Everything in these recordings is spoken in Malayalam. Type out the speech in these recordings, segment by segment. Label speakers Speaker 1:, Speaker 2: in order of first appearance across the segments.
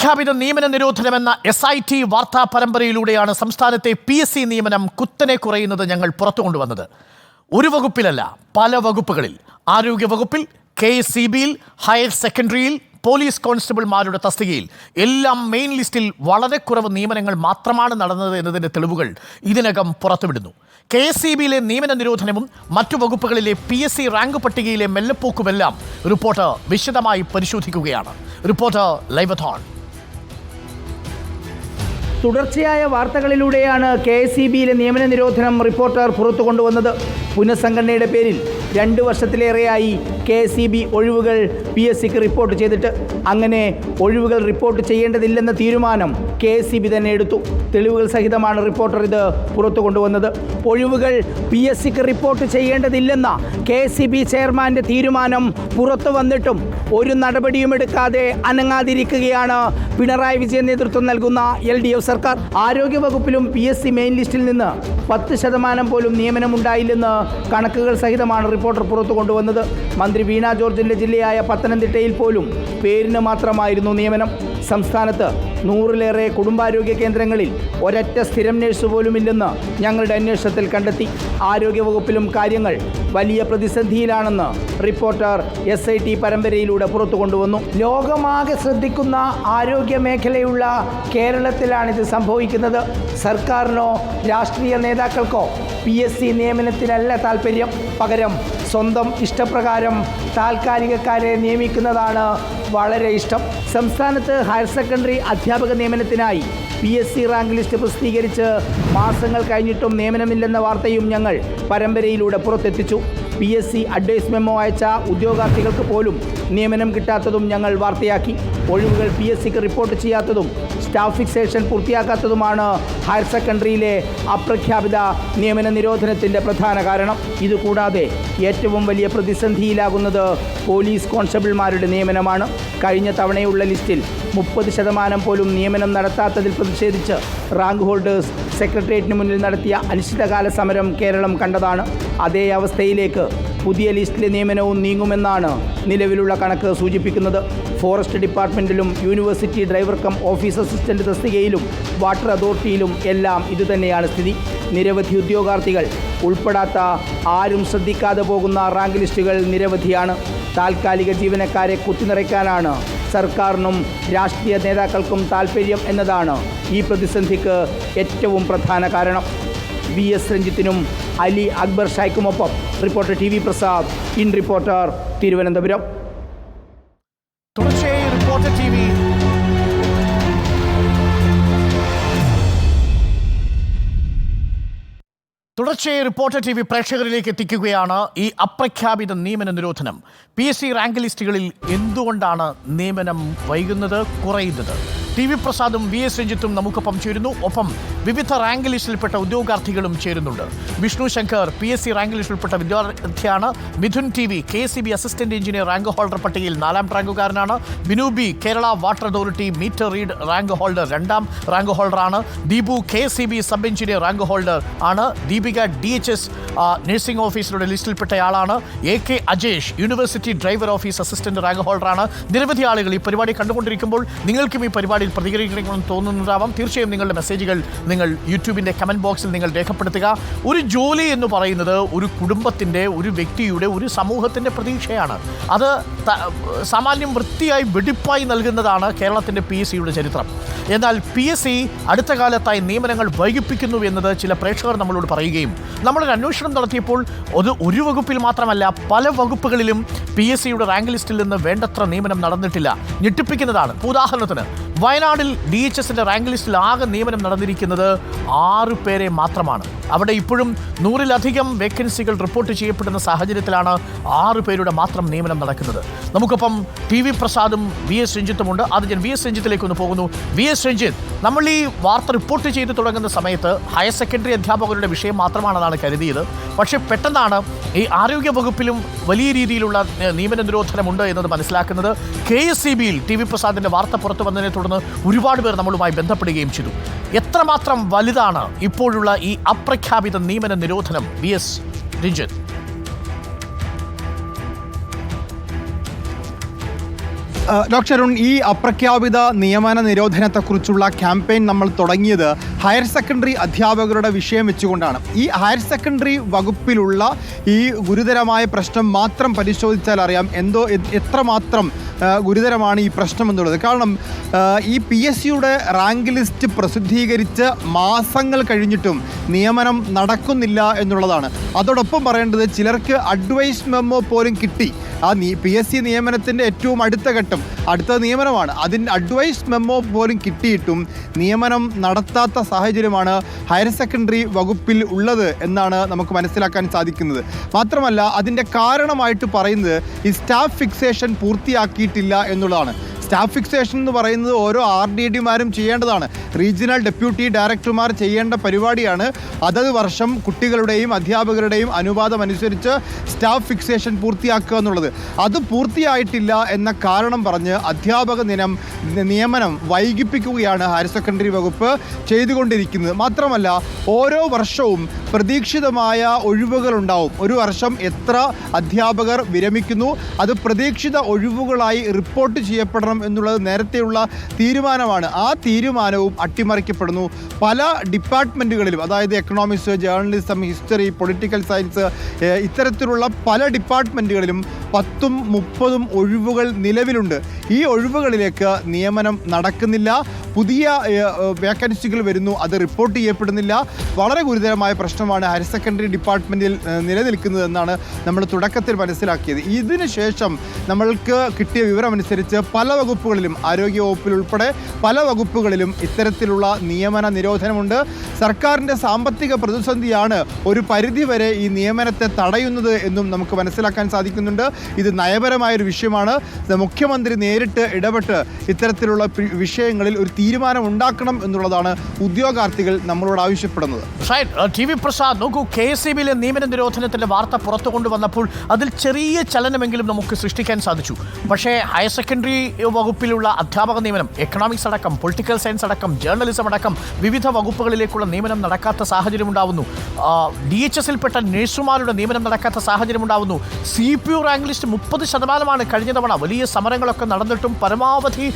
Speaker 1: അപ്രഖ്യാപിത നിയമന നിരോധനമെന്ന എസ് ഐ ടി വാർത്താ പരമ്പരയിലൂടെയാണ് സംസ്ഥാനത്തെ പി എസ് സി നിയമനം കുത്തനെ കുറയുന്നത് ഞങ്ങൾ പുറത്തു കൊണ്ടുവന്നത്. ഒരു വകുപ്പിലല്ല പല വകുപ്പുകളിൽ. ആരോഗ്യ വകുപ്പിൽ കെ എസ് സി ബിയിൽ ഹയർ സെക്കൻഡറിയിൽ പോലീസ് കോൺസ്റ്റബിൾമാരുടെ തസ്തികയിൽ. എല്ലാം മെയിൻ ലിസ്റ്റിൽ വളരെ കുറവ് നിയമനങ്ങൾ മാത്രമാണ് നടന്നത് എന്നതിന്റെ തെളിവുകൾ ഇതിനകം പുറത്തുവിടുന്നു. കെ എസ് സി ബിയിലെ നിയമന നിരോധനവും മറ്റു വകുപ്പുകളിലെ പി എസ് സി റാങ്ക് പട്ടികയിലെ മെല്ലപ്പോക്കുമെല്ലാം റിപ്പോർട്ട് വിശദമായി പരിശോധിക്കുകയാണ്. റിപ്പോർട്ടർ ലൈവഥോൺ
Speaker 2: തുടർച്ചയായ വാർത്തകളിലൂടെയാണ് കെ എസ് സി ബിയിലെ നിയമന നിരോധനം റിപ്പോർട്ടർ പുറത്തു കൊണ്ടുവന്നത്. പുനഃസംഘടനയുടെ പേരിൽ രണ്ട് വർഷത്തിലേറെയായി കെ എസ് സി ബി ഒഴിവുകൾ പി എസ് സിക്ക് റിപ്പോർട്ട് ചെയ്തിട്ട്. അങ്ങനെ ഒഴിവുകൾ റിപ്പോർട്ട് ചെയ്യേണ്ടതില്ലെന്ന തീരുമാനം കെ എസ് സി ബി തന്നെ എടുത്തു. തെളിവുകൾ സഹിതമാണ് റിപ്പോർട്ടർ ഇത് പുറത്തു കൊണ്ടുവന്നത്. ഒഴിവുകൾ പി എസ് സിക്ക് റിപ്പോർട്ട് ചെയ്യേണ്ടതില്ലെന്ന കെ എസ് സി ബി ചെയർമാന്റെ തീരുമാനം പുറത്തു വന്നിട്ടും ഒരു നടപടിയും എടുക്കാതെ അനങ്ങാതിരിക്കുകയാണ് പിണറായി വിജയൻ നേതൃത്വം നൽകുന്ന എൽ ഡി എഫ് സർക്കാർ ആരോഗ്യവകുപ്പിലും പി എസ് സി മെയിൻ ലിസ്റ്റിൽ നിന്ന് പത്ത് ശതമാനം പോലും നിയമനമുണ്ടായില്ലെന്ന് കണക്കുകൾ സഹിതമാണ് റിപ്പോർട്ടർ പുറത്തു കൊണ്ടുവന്നത്. മന്ത്രി വീണ ജോർജിന്റെ ജില്ലയായ പത്തനംതിട്ടയിൽ പോലും പേരിന് മാത്രമായിരുന്നു നിയമനം. സംസ്ഥാനത്ത് നൂറിലേറെ കുടുംബാരോഗ്യ കേന്ദ്രങ്ങളിൽ ഒരൊറ്റ സ്ഥിരം നഴ്സ് പോലുമില്ലെന്ന് ഞങ്ങളുടെ അന്വേഷണത്തിൽ കണ്ടെത്തി. ആരോഗ്യവകുപ്പിലും കാര്യങ്ങൾ വലിയ പ്രതിസന്ധിയിലാണെന്ന് റിപ്പോർട്ടർ എസ് ഐ ടി പരമ്പരയിലൂടെ പുറത്തു കൊണ്ടുവന്നു. ലോകമാകെ ശ്രദ്ധിക്കുന്ന ആരോഗ്യ മേഖലയുള്ള കേരളത്തിലാണിത് സംഭവിക്കുന്നത്. സർക്കാരിനോ രാഷ്ട്രീയ നേതാക്കൾക്കോ പി എസ് സി നിയമനത്തിനല്ല താല്പര്യം പകരം സ്വന്തം ഇഷ്ടപ്രകാരം താൽക്കാലികക്കാരെ നിയമിക്കുന്നതാണ് വളരെ ഇഷ്ടം. സംസ്ഥാനത്ത് ഹയർ സെക്കൻഡറി അധ്യാപക നിയമനത്തിനായി P S C rank list പ്രസിദ്ധീകരിച്ച് മാസങ്ങൾ കഴിഞ്ഞിട്ടും നിയമനമില്ലെന്ന വാർത്തയും ഞങ്ങൾ പരമ്പരയിലൂടെ പുറത്തെത്തിച്ചു. P S C advice memo അയച്ച ഉദ്യോഗാർത്ഥികൾക്ക് പോലും നിയമനം കിട്ടാത്തതും ഞങ്ങൾ വാർത്തയാക്കി. ഒഴിവുകൾ പി എസ് സിക്ക് റിപ്പോർട്ട് ചെയ്യാത്തതും സ്റ്റാഫ് ഫിക്സേഷൻ പൂർത്തിയാക്കാത്തതുമാണ് ഹയർ സെക്കൻഡറിയിലെ അപ്രഖ്യാപിത നിയമന നിരോധനത്തിന്റെ പ്രധാന കാരണം. ഇതുകൂടാതെ ഏറ്റവും വലിയ പ്രതിസന്ധിയിലാകുന്നത് പോലീസ് കോൺസ്റ്റബിൾമാരുടെ നിയമനമാണ്. കഴിഞ്ഞ തവണയുള്ള ലിസ്റ്റിൽ മുപ്പത് ശതമാനം പോലും നിയമനം നടത്താത്തതിൽ പ്രതിഷേധിച്ച് റാങ്ക് ഹോൾഡേഴ്സ് സെക്രട്ടേറിയറ്റിന് മുന്നിൽ നടത്തിയ അനിശ്ചിതകാല സമരം കേരളം കണ്ടതാണ്. അതേ അവസ്ഥയിലേക്ക് പുതിയ ലിസ്റ്റിലെ നിയമനവും നീങ്ങുമെന്നാണ് നിലവിലുള്ള കണക്ക് സൂചിപ്പിക്കുന്നത്. Forest ഡിപ്പാർട്ട്മെന്റിലും university driver cum office assistant തസ്തികയിലും water അതോറിറ്റിയിലും എല്ലാം ഇതുതന്നെയാണ് സ്ഥിതി. നിരവധി ഉദ്യോഗാർത്ഥികൾ ഉൾപ്പെടാത്ത ആരും ശ്രദ്ധിക്കാതെ പോകുന്ന റാങ്ക് ലിസ്റ്റുകൾ നിരവധിയാണ്. താൽക്കാലിക ജീവനക്കാരെ കുത്തിനിറയ്ക്കാനാണ് സർക്കാരിനും രാഷ്ട്രീയ നേതാക്കൾക്കും താൽപ്പര്യം എന്നതാണ് ഈ പ്രതിസന്ധിക്ക് ഏറ്റവും പ്രധാന കാരണം. വി എസ് രഞ്ജിത്തിനും Ali Akbar ഷായ്ക്കുമൊപ്പം. Reporter T V Prasad. In reporter Thiruvananthapuram.
Speaker 1: തുടർച്ചയായി റിപ്പോർട്ടർ ടി വി പ്രേക്ഷകരിലേക്ക് എത്തിക്കുകയാണ് ഈ അപ്രഖ്യാപിത നിയമന നിരോധനം. പി എസ് സി റാങ്ക് ലിസ്റ്റുകളിൽ എന്തുകൊണ്ടാണ് നിയമനം വൈകുന്നത് കുറയുന്നത്? ടി വി പ്രസാദും വി എസ് രഞ്ജിത്തും നമുക്കൊപ്പം ചേരുന്നു. ഒപ്പം വിവിധ റാങ്ക് ലിസ്റ്റിൽപ്പെട്ട ഉദ്യോഗാർത്ഥികളും ചേരുന്നുണ്ട്. Vishnu Shankar P S C rank ലിസ്റ്റിൽപ്പെട്ട വിദ്യാർത്ഥിയാണ്. Mithun T V K C B assistant engineer rank holder പട്ടികയിൽ നാലാം റാങ്കുകാരനാണ്. Binu B Kerala water authority meter read rank holder രണ്ടാം rank ഹോൾഡറാണ്. Deepu K C B sub engineer rank holder ആണ്. Deepika D H S nursing ഓഫീസറുടെ ലിസ്റ്റിൽപ്പെട്ടയാളാണ്. A K Ajesh university driver office assistant rank ഹോൾഡറാണ്. നിരവധി ആളുകൾ ഈ പരിപാടി കണ്ടുകൊണ്ടിരിക്കുമ്പോൾ നിങ്ങൾക്കും ഈ പരിപാടിയിൽ പ്രതികരിക്കണമെന്ന് തോന്നുന്നതാവാം. തീർച്ചയായും നിങ്ങളുടെ മെസ്സേജുകൾ നിങ്ങൾ യൂട്യൂബിന്റെ കമന്റ് ബോക്സിൽ നിങ്ങൾ രേഖപ്പെടുത്തുക. ഒരു ജോലി എന്ന് പറയുന്നത് ഒരു കുടുംബത്തിന്റെ ഒരു വ്യക്തിയുടെ ഒരു സമൂഹത്തിന്റെ പ്രതീക്ഷയാണ്. അത് സാമാന്യം വൃത്തിയായി വെടിപ്പായി നൽകുന്നതാണ് കേരളത്തിന്റെ പി എസ് സിയുടെ ചരിത്രം. എന്നാൽ പി എസ് സി അടുത്ത കാലത്തായി നിയമനങ്ങൾ വൈകിപ്പിക്കുന്നു എന്നത് ചില പ്രേക്ഷകർ നമ്മളോട് പറയുകയും നമ്മളൊരു അന്വേഷണം നടത്തിയപ്പോൾ അത് ഒരു വകുപ്പിൽ മാത്രമല്ല പല വകുപ്പുകളിലും പി എസ് സിയുടെ റാങ്ക് ലിസ്റ്റിൽ നിന്ന് വേണ്ടത്ര നിയമനം നടന്നിട്ടില്ല. ഞെട്ടിപ്പിക്കുന്നതാണ്. ഉദാഹരണത്തിന് വയനാടിൽ ഡി എച്ച് എസിന്റെ റാങ്ക് ലിസ്റ്റിൽ ആകെ നിയമനം നടന്നിരിക്കുന്നത് ആറു പേരെ മാത്രമാണ്. അവിടെ ഇപ്പോഴും നൂറിലധികം വേക്കൻസികൾ റിപ്പോർട്ട് ചെയ്യപ്പെടുന്ന സാഹചര്യത്തിലാണ് ആറു പേരുടെ മാത്രം നിയമനം നടക്കുന്നത്. നമുക്കൊപ്പം ടി വി പ്രസാദും വി എസ് രഞ്ജിത്തുമുണ്ട് അത് ഞാൻ വി എസ് രഞ്ജിത്തിലേക്ക് ഒന്ന് പോകുന്നു. വി എസ് രഞ്ജിത്ത് നമ്മൾ ഈ വാർത്ത റിപ്പോർട്ട് ചെയ്ത് തുടങ്ങുന്ന സമയത്ത് ഹയർ സെക്കൻഡറി അധ്യാപകരുടെ വിഷയം മാത്രമാണെന്നാണ് കരുതിയത്. പക്ഷേ പെട്ടെന്നാണ് ഈ ആരോഗ്യ വകുപ്പിലും വലിയ രീതിയിലുള്ള നിയമന നിരോധനമുണ്ട് എന്നത് മനസ്സിലാക്കുന്നത്. കെ എസ് സി ബിയിൽ ടി വി പ്രസാദിന്റെ വാർത്ത പുറത്തു വന്നതിനെ തുടർന്ന് ഒരുപാട് പേർ നമ്മളുമായി ബന്ധപ്പെടുകയും ചെയ്തു. എത്രമാത്രം വലുതാണ് ഇപ്പോഴുള്ള ഈ അപ്രഖ്യാപിത നിയമന നിരോധനം V S Ranjith
Speaker 3: doctor Arun ഈ അപ്രഖ്യാപിത നിയമന നിരോധനത്തെക്കുറിച്ചുള്ള ക്യാമ്പയിൻ നമ്മൾ തുടങ്ങിയത് ഹയർ സെക്കൻഡറി അധ്യാപകരുടെ വിഷയം വെച്ചുകൊണ്ടാണ്. ഈ ഹയർ സെക്കൻഡറി വകുപ്പിലുള്ള ഈ ഗുരുതരമായ പ്രശ്നം മാത്രം പരിശോധിച്ചാൽ അറിയാം എന്തോ എത്രമാത്രം ഗുരുതരമാണ് ഈ പ്രശ്നം എന്നുള്ളത്. കാരണം ഈ പി എസ് സിയുടെ റാങ്ക് ലിസ്റ്റ് പ്രസിദ്ധീകരിച്ച് മാസങ്ങൾ കഴിഞ്ഞിട്ടും നിയമനം നടക്കുന്നില്ല എന്നുള്ളതാണ്. അതോടൊപ്പം പറയേണ്ടത് ചിലർക്ക് അഡ്വൈസ് മെമ്മോ പോലും കിട്ടി. ആ പി എസ് സി നിയമനത്തിന്റെ ഏറ്റവും അടുത്ത ഘട്ടം. അടുത്ത നിയമനമാണ്. അതിന്റെ അഡ്വൈസ് മെമ്മോ പോലും കിട്ടിയിട്ടും നിയമനം നടത്താത്ത സാഹചര്യമാണ് ഹയർ സെക്കൻഡറി വകുപ്പിൽ ഉള്ളത് എന്നാണ് നമുക്ക് മനസ്സിലാക്കാൻ സാധിക്കുന്നത്. മാത്രമല്ല അതിന്റെ കാരണമായിട്ട് പറയുന്നത് ഈ സ്റ്റാഫ് ഫിക്സേഷൻ പൂർത്തിയാക്കിയിട്ടില്ല എന്നുള്ളതാണ്. സ്റ്റാഫ് ഫിക്സേഷൻ എന്ന് പറയുന്നത് ഓരോ ആർ ഡി ഡിമാരും ചെയ്യേണ്ടതാണ്. റീജിയണൽ ഡെപ്യൂട്ടി ഡയറക്ടർമാർ ചെയ്യേണ്ട പരിപാടിയാണ്. അതത് വർഷം കുട്ടികളുടെയും അധ്യാപകരുടെയും അനുവാദം അനുസരിച്ച് സ്റ്റാഫ് ഫിക്സേഷൻ പൂർത്തിയാക്കുക എന്നുള്ളത്. അത് പൂർത്തിയായിട്ടില്ല എന്ന കാരണം പറഞ്ഞ് അധ്യാപക ദിനം നിയമനം വൈകിപ്പിക്കുകയാണ് ഹയർ സെക്കൻഡറി വകുപ്പ് ചെയ്തുകൊണ്ടിരിക്കുന്നത്. മാത്രമല്ല ഓരോ വർഷവും പ്രതീക്ഷിതമായ ഒഴിവുകൾ ഉണ്ടാവും ഒരു വർഷം എത്ര അധ്യാപകർ വിരമിക്കുന്നു അത് പ്രതീക്ഷിത ഒഴിവുകളായി റിപ്പോർട്ട് ചെയ്യപ്പെടണം എന്നുള്ളത് നേരത്തെയുള്ള തീരുമാനമാണ്. ആ തീരുമാനവും അട്ടിമറിക്കപ്പെടുന്നു. പല ഡിപ്പാർട്ട്മെന്റുകളിലും അതായത് economics journalism history political science ഇത്തരത്തിലുള്ള പല ഡിപ്പാർട്ട്മെന്റുകളിലും പത്തും മുപ്പതും ഒഴിവുകൾ നിലവിലുണ്ട്. ഈ ഒഴിവുകളിലേക്ക് നിയമനം നടക്കുന്നില്ല. പുതിയ വേക്കൻസികൾ വരുന്നു. അത് റിപ്പോർട്ട് ചെയ്യപ്പെടുന്നില്ല. വളരെ ഗുരുതരമായ പ്രശ്നമാണ് ഹയർ സെക്കൻഡറി ഡിപ്പാർട്ട്മെന്റിൽ നിലനിൽക്കുന്നതെന്നാണ് നമ്മൾ തുടക്കത്തിൽ മനസ്സിലാക്കിയത്. ഇതിനുശേഷം നമ്മൾക്ക് കിട്ടിയ വിവരമനുസരിച്ച് പല വകുപ്പുകളിലും ആരോഗ്യ വകുപ്പിൽ ഉൾപ്പെടെ പല വകുപ്പുകളിലും ഇത്തരത്തിലുള്ള നിയമന നിരോധനമുണ്ട്. സർക്കാരിന്റെ സാമ്പത്തിക പ്രതിസന്ധിയാണ് ഒരു പരിധിവരെ ഈ നിയമനത്തെ തടയുന്നത് എന്നും നമുക്ക് മനസ്സിലാക്കാൻ സാധിക്കുന്നുണ്ട്. ഇത് നയപരമായൊരു വിഷയമാണ്. മുഖ്യമന്ത്രി നേരിട്ട് ഇടപെട്ട് ഇത്തരത്തിലുള്ള വിഷയങ്ങളിൽ ഒരു തീരുമാനം ഉണ്ടാക്കണം എന്നുള്ളതാണ് ഉദ്യോഗാർത്ഥികൾ നമ്മളോട് ആവശ്യപ്പെടുന്നത്.
Speaker 1: ടി വി പ്രസാദ് നോക്കൂ കെ എസ് സി ബിയിലെ നിയമന നിരോധനത്തിന്റെ വാർത്ത പുറത്തു കൊണ്ടുവന്നപ്പോൾ അതിൽ ചെറിയ ചലനമെങ്കിലും നമുക്ക് സൃഷ്ടിക്കാൻ സാധിച്ചു. പക്ഷേ ഹയർ സെക്കൻഡറി വകുപ്പിലുള്ള അധ്യാപക നിയമനം എക്കണോമിക്സ് അടക്കം പൊളിറ്റിക്കൽ സയൻസ് അടക്കം ജേർണലിസം അടക്കം വിവിധ വകുപ്പുകളിലേക്കുള്ള നിയമനം നടക്കാത്ത സാഹചര്യം ഉണ്ടാവുന്നു. ഡി എച്ച് എസിൽപ്പെട്ട നഴ്സുമാരുടെ നിയമനം നടക്കാത്ത സാഹചര്യം ഉണ്ടാവുന്നു. C P U rank list മുപ്പത് ശതമാനമാണ് കഴിഞ്ഞ തവണ വലിയ സമരങ്ങളൊക്കെ നടന്നിട്ടും പരമാവധി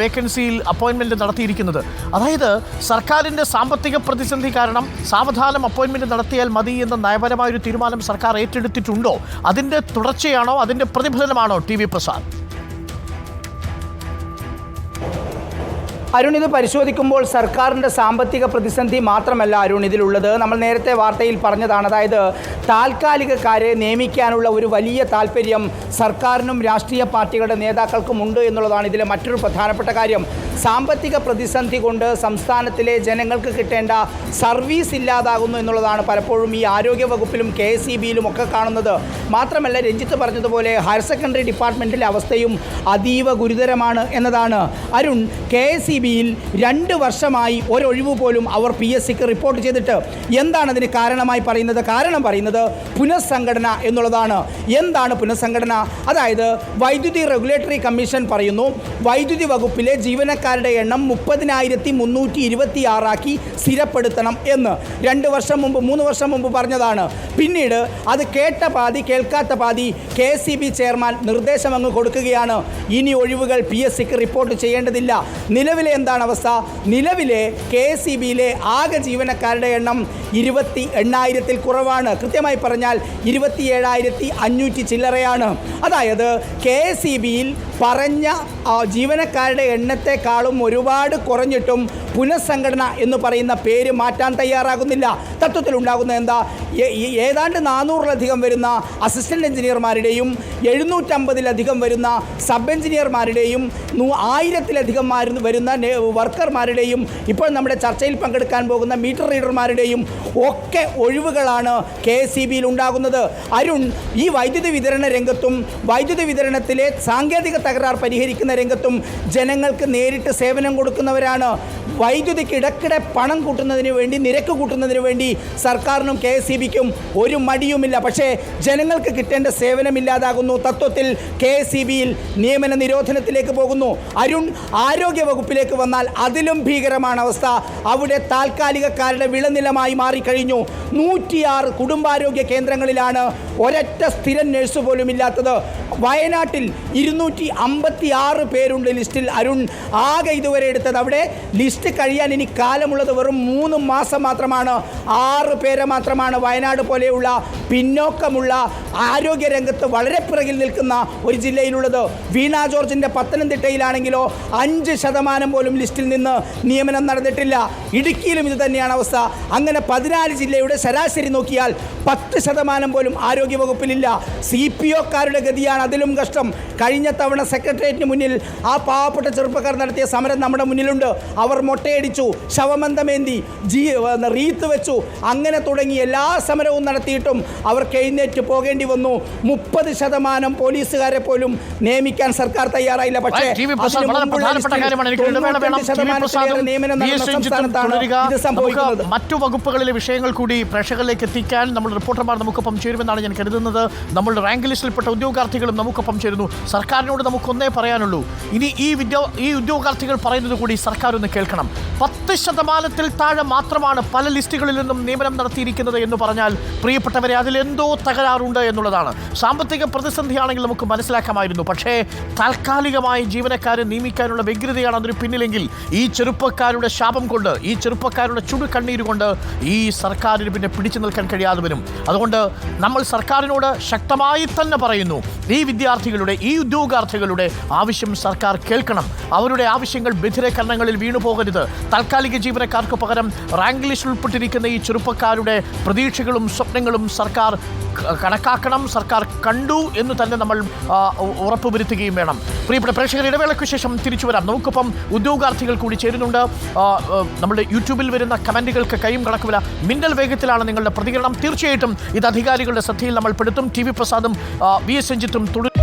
Speaker 1: വേക്കൻസിയിൽ അപ്പോയിൻമെന്റ് നടത്തിയിരിക്കുന്നത്. അതായത് സർക്കാരിന്റെ സാമ്പത്തിക പ്രതിസന്ധി കാരണം സാവധാനം അപ്പോയിൻമെന്റ് നടത്തിയാൽ മതി എന്ന നയപരമായൊരു തീരുമാനം സർക്കാർ ഏറ്റെടുത്തിട്ടുണ്ടോ? അതിന്റെ തുടർച്ചയാണോ? അതിന്റെ പ്രതിഫലനമാണോ ടി വി പ്രസാദ്
Speaker 2: അരുൺ ഇത് പരിശോധിക്കുമ്പോൾ സർക്കാരിന്റെ സാമ്പത്തിക പ്രതിസന്ധി മാത്രമല്ല അരുൺ ഇതിലുള്ളത്. നമ്മൾ നേരത്തെ വാർത്തയിൽ പറഞ്ഞതാണ് അതായത് താൽക്കാലികക്കാരെ നിയമിക്കാനുള്ള ഒരു വലിയ താല്പര്യം സർക്കാരിനും രാഷ്ട്രീയ പാർട്ടികളുടെ നേതാക്കൾക്കും ഉണ്ട് എന്നുള്ളതാണ് ഇതിലെ മറ്റൊരു പ്രധാനപ്പെട്ട കാര്യം. സാമ്പത്തിക പ്രതിസന്ധി കൊണ്ട് സംസ്ഥാനത്തിലെ ജനങ്ങൾക്ക് കിട്ടേണ്ട സർവീസ് ഇല്ലാതാകുന്നു എന്നുള്ളതാണ് പലപ്പോഴും ഈ ആരോഗ്യ വകുപ്പിലും കെ എസ് ഇ ബിയിലും ഒക്കെ കാണുന്നത്. മാത്രമല്ല രഞ്ജിത്ത് പറഞ്ഞതുപോലെ ഹയർ സെക്കൻഡറി ഡിപ്പാർട്ട്മെന്റിലെ അവസ്ഥയും അതീവ ഗുരുതരമാണ് എന്നതാണ്. അരുൺ കെ എസ് ഇ ബിയിൽ രണ്ട് വർഷമായി ഒരൊഴിവ് പോലും അവർ പി എസ് സിക്ക് റിപ്പോർട്ട് ചെയ്തിട്ട് എന്താണ് അതിന് കാരണമായി പറയുന്നത്? കാരണം പറയുന്നത് പുനഃസംഘടന എന്നുള്ളതാണ്. എന്താണ് പുനഃസംഘടന? അതായത് വൈദ്യുതി റെഗുലേറ്ററി കമ്മീഷൻ പറയുന്നു വൈദ്യുതി വകുപ്പിലെ ജീവനക്കാരുടെ എണ്ണം മുപ്പതിനായിരത്തി മുന്നൂറ്റി ഇരുപത്തി ആറാക്കി സ്ഥിരപ്പെടുത്തണം എന്ന് രണ്ട് വർഷം മുമ്പ് മൂന്ന് വർഷം മുമ്പ് പറഞ്ഞതാണ്. പിന്നീട് അത് കേട്ട പാതി കേൾക്കാത്ത പാതി കെ സി ബി ചെയർമാൻ നിർദ്ദേശം അങ്ങ് കൊടുക്കുകയാണ്. ഇനി ഒഴിവുകൾ പി എസ് സിക്ക് റിപ്പോർട്ട് ചെയ്യേണ്ടതില്ല. നിലവിലെ എന്താണ് അവസ്ഥ? നിലവിലെ കെ എസ് സി ബിയിലെ ആകെ ജീവനക്കാരുടെ എണ്ണം ഇരുപത്തി എണ്ണായിരത്തിൽ കുറവാണ്. കൃത്യമായി പറഞ്ഞാൽ ഇരുപത്തി ഏഴായിരത്തി അഞ്ഞൂറ്റി ചില്ലറയാണ്. അതായത് കെ എസ് സി ബിയിൽ പറഞ്ഞ ജീവനക്കാരുടെ ജീവനക്കാരുടെ എണ്ണത്തെക്കാളും ഒരുപാട് കുറഞ്ഞിട്ടും പുനഃസംഘടന എന്ന് പറയുന്ന പേര് മാറ്റാൻ തയ്യാറാകുന്നില്ല. തത്വത്തിൽ ഉണ്ടാകുന്ന എന്താ? ഏതാണ്ട് നാനൂറിലധികം വരുന്ന അസിസ്റ്റന്റ് എഞ്ചിനീയർമാരുടെയും എഴുന്നൂറ്റമ്പതിലധികം വരുന്ന സബ് എഞ്ചിനീയർമാരുടെയും ആയിരത്തിലധികം വരുന്ന വർക്കർമാരുടെയും ഇപ്പോൾ നമ്മുടെ ചർച്ചയിൽ പങ്കെടുക്കാൻ പോകുന്ന മീറ്റർ റീഡർമാരുടെയും ഒക്കെ ഒഴിവുകളാണ് കെ എസ് സി ബിയിൽ ഉണ്ടാകുന്നത്. അരുൺ ഈ വൈദ്യുതി വിതരണ രംഗത്തും വൈദ്യുതി വിതരണത്തിലെ സാങ്കേതിക തകരാർ പരിഹരിക്കുന്ന രംഗത്തും ജനങ്ങൾക്ക് നേരിട്ട് സേവനം കൊടുക്കുന്നവരാണ്. വൈദ്യുതിക്ക് ഇടയ്ക്കിടെ പണം കൂട്ടുന്നതിന് വേണ്ടി നിരക്ക് കൂട്ടുന്നതിന് വേണ്ടി സർക്കാരിനും കെ എസ് ബിക്കും ഒരു മടിയുമില്ല. പക്ഷേ ജനങ്ങൾക്ക് കിട്ടേണ്ട സേവനം സേവനമില്ലാതാകുന്നു തത്വത്തിൽ കെ എസ് സി ബിയിൽ നിയമന നിരോധനത്തിലേക്ക് പോകുന്നു. മാറുന്നു അരുൺ ആരോഗ്യ വകുപ്പിലേക്ക് വന്നാൽ അതിലും ഭീകരമാണ് അവസ്ഥ. അവിടെ താൽക്കാലികക്കാരുടെ വിളനിലമായി മാറിക്കഴിഞ്ഞു. നൂറ്റിയാറ് കുടുംബാരോഗ്യ കേന്ദ്രങ്ങളിലാണ് ഒരൊറ്റ സ്ഥിരം നഴ്സ് പോലും ഇല്ലാത്തത്. വയനാട്ടിൽ ഇരുന്നൂറ്റി അമ്പത്തി ആറ് പേരുണ്ട് ലിസ്റ്റിൽ അരുൺ. ആകെ ഇതുവരെ എടുത്തത് അവിടെ. ലിസ്റ്റ് കഴിയാൻ ഇനി കാലമുള്ളത് വെറും മൂന്ന് മാസം മാത്രമാണ്. ആറ് പേരെ മാത്രമാണ് വയനാട് പോലെയുള്ള പിന്നോക്കമുള്ള ആരോഗ്യരംഗത്ത് വളരെ പിറകിൽ നിൽക്കുന്ന ഒരു ജില്ലയിലുള്ളത് വീണ ജോർജിന്റെ പത്തനംതിട്ടയിലാണെങ്കിലോ അഞ്ച് ശതമാനം പോലും ലിസ്റ്റിൽ നിന്ന് നിയമനം നടന്നിട്ടില്ല. ഇടുക്കിയിലും ഇത് തന്നെയാണ് അവസ്ഥ. അങ്ങനെ പതിനാല് ജില്ലയുടെ ശരാശരി നോക്കിയാൽ പത്ത് ശതമാനം പോലും ആരോഗ്യവകുപ്പിലില്ല. സി പി ഒക്കാരുടെ ഗതിയാണ് അതിലും കഷ്ടം. കഴിഞ്ഞ തവണ സെക്രട്ടേറിയറ്റിന് മുന്നിൽ ആ പാവപ്പെട്ട ചെറുപ്പക്കാർ നടത്തിയ സമരം നമ്മുടെ മുന്നിലുണ്ട്. അവർ മൊട്ടയടിച്ചു ശവമന്തമേന്തി ജീ റീത്ത് വെച്ചു. അങ്ങനെ തുടങ്ങി എല്ലാ സമരവും നടത്തിയിട്ടും അവർക്ക് എഴുന്നേറ്റ് പോകേണ്ടി വന്നു. മുപ്പത് ശതമാനം പോലീസുകാരെ പോലും നിയമിക്കാൻ സർക്കാർ തയ്യാറായില്ല. പക്ഷേ
Speaker 1: ടി വി പ്രസാദ്
Speaker 2: അതിനു
Speaker 1: വളരെ പ്രധാനപ്പെട്ട കാര്യമാണ്. എനിക്ക് ഇടവേള വേണം ടി വി
Speaker 2: 92%
Speaker 1: പ്രസാദും
Speaker 2: നിയമനം
Speaker 1: വി എസ്
Speaker 2: നടന്ന
Speaker 1: രഞ്ജിത്തും
Speaker 2: സംസ്ഥാനത്താണ്
Speaker 1: തുടരുക.
Speaker 2: ഇത്
Speaker 1: നമുക്ക് മറ്റു വകുപ്പുകളിലെ വിഷയങ്ങൾ കൂടി പ്രേക്ഷകരിലേക്ക് എത്തിക്കാൻ നമ്മൾ റിപ്പോർട്ടർമാർ നമുക്കൊപ്പം ചേരുമെന്നാണ് ഞാൻ കരുതുന്നത്. നമ്മളുടെ റാങ്ക് ലിസ്റ്റിൽപ്പെട്ട ഉദ്യോഗാർത്ഥികളും നമുക്കൊപ്പം ചേരുന്നു. സർക്കാരിനോട് നമുക്കൊന്നേ പറയാനുള്ളൂ. ഇനി ഈ വിദ്യോ ഈ ഉദ്യോഗാർത്ഥികൾ പറയുന്നത് കൂടി സർക്കാർ ഒന്ന് കേൾക്കണം. പത്ത് ശതമാനത്തിൽ താഴെ മാത്രമാണ് പല ലിസ്റ്റുകളിൽ നിന്നും നിയമനം നടത്തിയിരിക്കുന്നത് എന്ന് പറഞ്ഞാൽ പ്രിയപ്പെട്ടവരെ അതിലെന്തോ തകരാറുണ്ട് എന്നുള്ളതാണ്. സാമ്പത്തിക പ്രതിസന്ധിയാണെങ്കിൽ നമുക്ക് മനസ്സിലാക്കാമായിരുന്നു. പക്ഷേ താൽക്കാലികമായി ജീവനക്കാരെ നിയമിക്കാനുള്ള വ്യഗ്രതയാണ് അതിന് പിന്നിലെങ്കിൽ ഈ ചെറുപ്പക്കാരുടെ ശാപം കൊണ്ട് ഈ ചെറുപ്പക്കാരുടെ ചുടുകണ്ണീര് കൊണ്ട് ഈ സർക്കാരിന് പിന്നെ പിടിച്ചു നിൽക്കാൻ കഴിയാതെ വരും അതുകൊണ്ട് നമ്മൾ സർക്കാരിനോട് ശക്തമായി തന്നെ പറയുന്നു ഈ വിദ്യാർത്ഥികളുടെ ഈ ഉദ്യോഗാർത്ഥികളുടെ ആവശ്യം സർക്കാർ കേൾക്കണം. അവരുടെ ആവശ്യങ്ങൾ ബധിരകരണങ്ങളിൽ വീണു പോകരുത്. താൽക്കാലിക ജീവനക്കാർക്ക് പകരം റാങ്ക് ലിസ്റ്റിൽ ഉൾപ്പെട്ടിരിക്കുന്ന ഈ ചെറുപ്പക്കാരുടെ പ്രതീക്ഷകളും സ്വപ്നങ്ങളും സർക്കാർ കണക്കാക്കണം സർക്കാർ കണ്ടു എന്ന് തന്നെ നമ്മൾ ഉറപ്പ് വരുത്തുകയും വേണം. പ്രിയപ്പെട്ട പ്രേക്ഷകർ ഇടവേളയ്ക്ക് ശേഷം തിരിച്ചു വരാം. നമുക്കിപ്പം ഉദ്യോഗാർത്ഥികൾ കൂടി ചേരുന്നുണ്ട്. നമ്മുടെ യൂട്യൂബിൽ വരുന്ന കമന്റുകൾക്ക് കൈയും കണക്കുമില്ല മിന്നൽ വേഗത്തിലാണ് നിങ്ങളുടെ പ്രതികരണം. തീർച്ചയായിട്ടും ഇത് അധികാരികളുടെ ശ്രദ്ധയിൽ നമ്മൾ പെടുത്തും. ടി വി പ്രസാദും വി എസ് രഞ്ജിത്തും തുടരും.